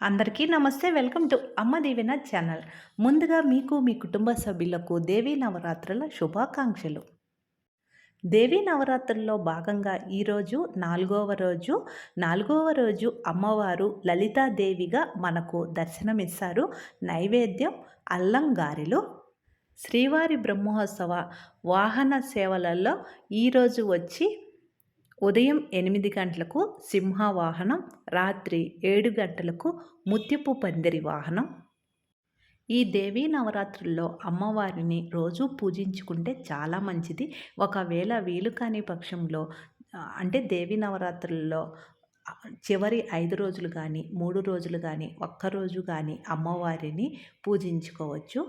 అందరికీ నమస్తే welcome to అమ్మ దీవెన ఛానల్. ముందుగా మీకు మీ కుటుంబ సభ్యులకు దేవీ నవరాత్రుల శుభాకాంక్షలు. దేవీ నవరాత్రుల్లో భాగంగా ఈరోజు నాలుగవ రోజు నాలుగవ రోజు అమ్మవారు లలితాదేవిగా మనకు దర్శనమిస్తారు. నైవేద్యం అల్లంగారెలు. శ్రీవారి బ్రహ్మోత్సవ వాహన సేవలలో ఈరోజు వచ్చి ఉదయం ఎనిమిది గంటలకు సింహవాహనం రాత్రి ఏడు గంటలకు ముత్యపు పందిరి వాహనం. ఈ దేవీ నవరాత్రుల్లో అమ్మవారిని రోజు పూజించుకుంటే చాలా మంచిది. ఒకవేళ వీలు కాని పక్షంలో అంటే దేవీ నవరాత్రుల్లో చివరి ఐదు రోజులు కానీ మూడు రోజులు కానీ ఒక్కరోజు కానీ అమ్మవారిని పూజించుకోవచ్చు.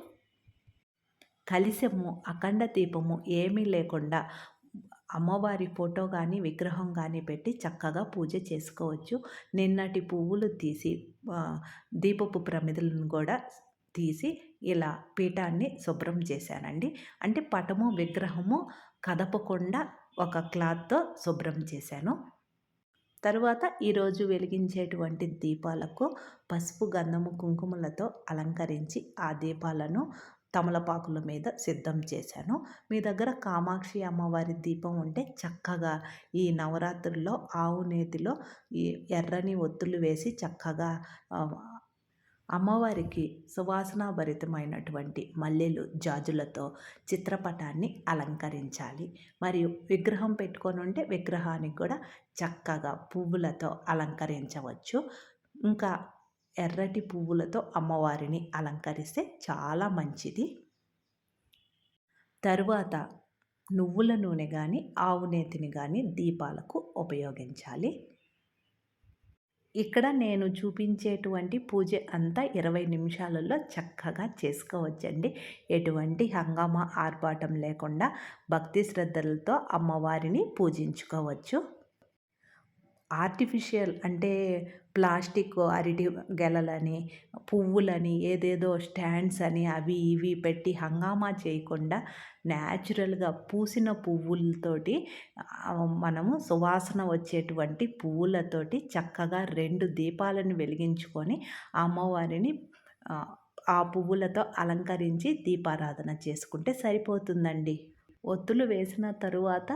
కలిసము అఖండ దీపము ఏమీ లేకుండా అమ్మవారి ఫోటో కానీ విగ్రహం కానీ పెట్టి చక్కగా పూజ చేసుకోవచ్చు. నిన్నటి పువ్వులు తీసి దీపపు ప్రమిదలను కూడా తీసి ఇలా పీఠాన్ని శుభ్రం చేశానండి. అంటే పటము విగ్రహము కదపకుండా ఒక క్లాత్తో శుభ్రం చేశాను. తరువాత ఈరోజు వెలిగించేటువంటి దీపాలకు పసుపు గంధము కుంకుమలతో అలంకరించి ఆ దీపాలను తమలపాకుల మీద సిద్ధం చేశాను. మీ దగ్గర కామాక్షి అమ్మవారి దీపం ఉంటే చక్కగా ఈ నవరాత్రుల్లో ఆవు నేతిలో ఈ ఎర్రని ఒత్తులు వేసి చక్కగా అమ్మవారికి సువాసనాభరితమైనటువంటి మల్లెలు జాజులతో చిత్రపటాన్ని అలంకరించాలి. మరియు విగ్రహం పెట్టుకొని ఉంటే విగ్రహానికి కూడా చక్కగా పువ్వులతో అలంకరించవచ్చు. ఇంకా ఎర్రటి పువ్వులతో అమ్మవారిని అలంకరిస్తే చాలా మంచిది. తరువాత నువ్వుల నూనె కానీ ఆవు నేతిని కానీ దీపాలకు ఉపయోగించాలి. ఇక్కడ నేను చూపించేటువంటి పూజ అంతా ఇరవై నిమిషాలలో చక్కగా చేసుకోవచ్చండి. ఎటువంటి హంగామా ఆర్భాటం లేకుండా భక్తి శ్రద్ధలతో అమ్మవారిని పూజించుకోవచ్చు. ఆర్టిఫిషియల్ అంటే ప్లాస్టిక్ అరటి గెలలని పువ్వులని ఏదేదో స్టాండ్స్ అని అవి ఇవి పెట్టి హంగామా చేయకుండా న్యాచురల్గా పూసిన పువ్వులతోటి మనము సువాసన వచ్చేటువంటి పువ్వులతోటి చక్కగా రెండు దీపాలను వెలిగించుకొని అమ్మవారిని ఆ పువ్వులతో అలంకరించి దీపారాధన చేసుకుంటే సరిపోతుందండి. ఒత్తులు వేసిన తరువాత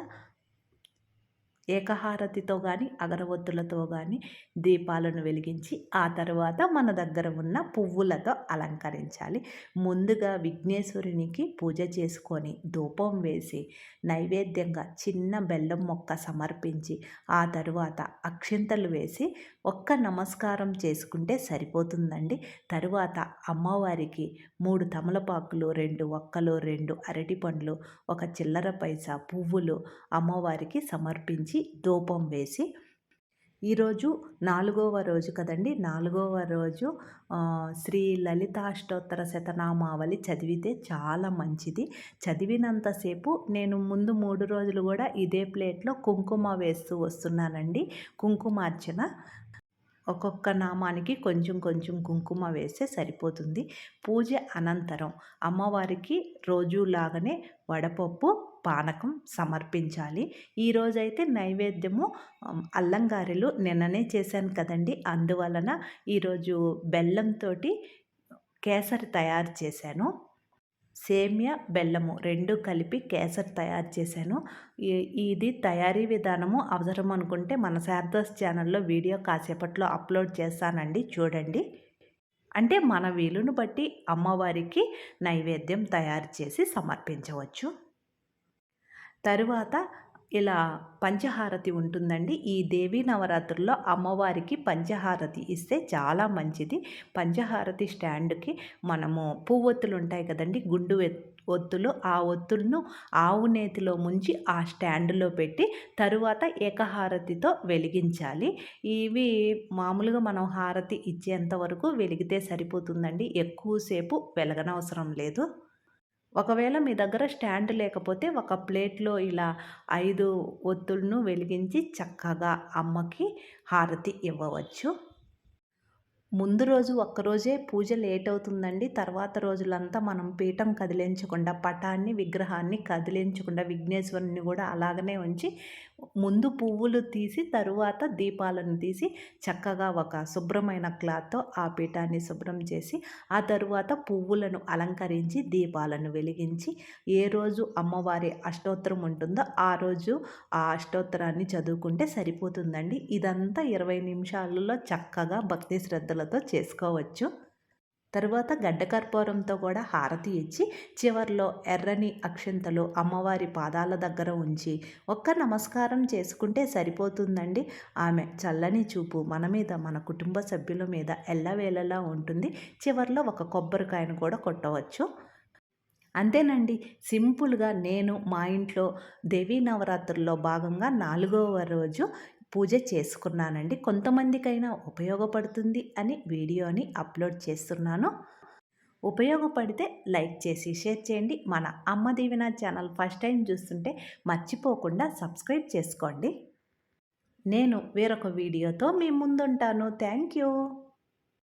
ఏకహారతితో కానీ అగరవత్తులతో కానీ దీపాలను వెలిగించి ఆ తర్వాత మన దగ్గర ఉన్న పువ్వులతో అలంకరించాలి. ముందుగా విఘ్నేశ్వరునికి పూజ చేసుకొని ధూపం వేసి నైవేద్యంగా చిన్న బెల్లం మొక్క సమర్పించి ఆ తరువాత అక్షింతలు వేసి ఒక్క నమస్కారం చేసుకుంటే సరిపోతుందండి. తరువాత అమ్మవారికి మూడు తమలపాకులు రెండు ఒక్కలు రెండు అరటి పండ్లు ఒక చిల్లర పైసా పువ్వులు అమ్మవారికి సమర్పించి నుంచి ధూపం వేసి ఈరోజు నాలుగవ రోజు కదండి. నాలుగవ రోజు శ్రీ లలితాష్టోత్తర శతనామావళి చదివితే చాలా మంచిది. చదివినంతసేపు నేను ముందు మూడు రోజులు కూడా ఇదే ప్లేట్లో కుంకుమ వేస్తూ వస్తున్నానండి. కుంకుమార్చన ఒక్కొక్క నామానికి కొంచెం కొంచెం కుంకుమ వేస్తే సరిపోతుంది. పూజ అనంతరం అమ్మవారికి రోజులాగానే వడపప్పు పానకం సమర్పించాలి. ఈరోజైతే నైవేద్యము అల్లంగారెలు నిన్ననే చేశాను కదండి. అందువలన ఈరోజు బెల్లంతో కేసరి తయారు చేశాను. సేమ్య బెల్లము రెండు కలిపి కేసర్ తయారు చేశాను. ఇది తయారీ విధానము అవసరం అనుకుంటే మన శారదాస్ ఛానల్లో వీడియో కాసేపట్లో అప్లోడ్ చేస్తానండి. చూడండి. అంటే మన వీలును బట్టి అమ్మవారికి నైవేద్యం తయారు చేసి సమర్పించవచ్చు. తరువాత ఇలా పంచహారతి ఉంటుందండి. ఈ దేవీ నవరాత్రుల్లో అమ్మవారికి పంచహారతి ఇస్తే చాలా మంచిది. పంచహారతి స్టాండ్కి మనము పువ్వొత్తులు ఉంటాయి కదండి. గుండు ఒత్తులు ఆ ఒత్తులను ఆవు నేతిలో ముంచి ఆ స్టాండ్లో పెట్టి తరువాత ఏకహారతితో వెలిగించాలి. ఇవి మామూలుగా మనం హారతి ఇచ్చేంత వరకు వెలిగితే సరిపోతుందండి. ఎక్కువసేపు వెలగనవసరం లేదు. ఒకవేళ మీ దగ్గర స్టాండ్ లేకపోతే ఒక ప్లేట్లో ఇలా ఐదు ఒత్తులను వెలిగించి చక్కగా అమ్మకి హారతి ఇవ్వవచ్చు. ముందు రోజు ఒక్కరోజే పూజ లేట్ అవుతుందండి. తర్వాత రోజులంతా మనం పీఠం కదిలించకుండా పటాన్ని విగ్రహాన్ని కదిలించకుండా విఘ్నేశ్వరుని కూడా అలాగనే ఉంచి ముందు పువ్వులు తీసి తరువాత దీపాలను తీసి చక్కగా ఒక శుభ్రమైన క్లాత్తో ఆ పీఠాన్ని శుభ్రం చేసి ఆ తరువాత పువ్వులను అలంకరించి దీపాలను వెలిగించి ఏ రోజు అమ్మవారి అష్టోత్తరం ఉంటుందో ఆ రోజు ఆ అష్టోత్తరాన్ని చదువుకుంటే సరిపోతుందండి. ఇదంతా ఇరవై నిమిషాలలో చక్కగా భక్తి శ్రద్ధలతో చేసుకోవచ్చు. తరువాత గడ్డకర్పూరంతో కూడా హారతి ఇచ్చి చివరిలో ఎర్రని అక్షంతలు అమ్మవారి పాదాల దగ్గర ఉంచి ఒక్క నమస్కారం చేసుకుంటే సరిపోతుందండి. ఆమె చల్లని చూపు మన మీద మన కుటుంబ సభ్యుల మీద ఎల్లవేళలా ఉంటుంది. చివర్లో ఒక కొబ్బరికాయను కూడా కొట్టవచ్చు. అంతేనండి. సింపుల్గా నేను మా ఇంట్లో దేవీ నవరాత్రుల్లో భాగంగా నాలుగవ రోజు పూజ చేసుకున్నానండి. కొంతమందికైనా ఉపయోగపడుతుంది అని వీడియోని అప్లోడ్ చేస్తున్నాను. ఉపయోగపడితే లైక్ చేసి షేర్ చేయండి. మన అమ్మ దీవెన ఛానల్ ఫస్ట్ టైం చూస్తుంటే మర్చిపోకుండా సబ్స్క్రైబ్ చేసుకోండి. నేను వేరొక వీడియోతో మీ ముందుంటాను. Thank you.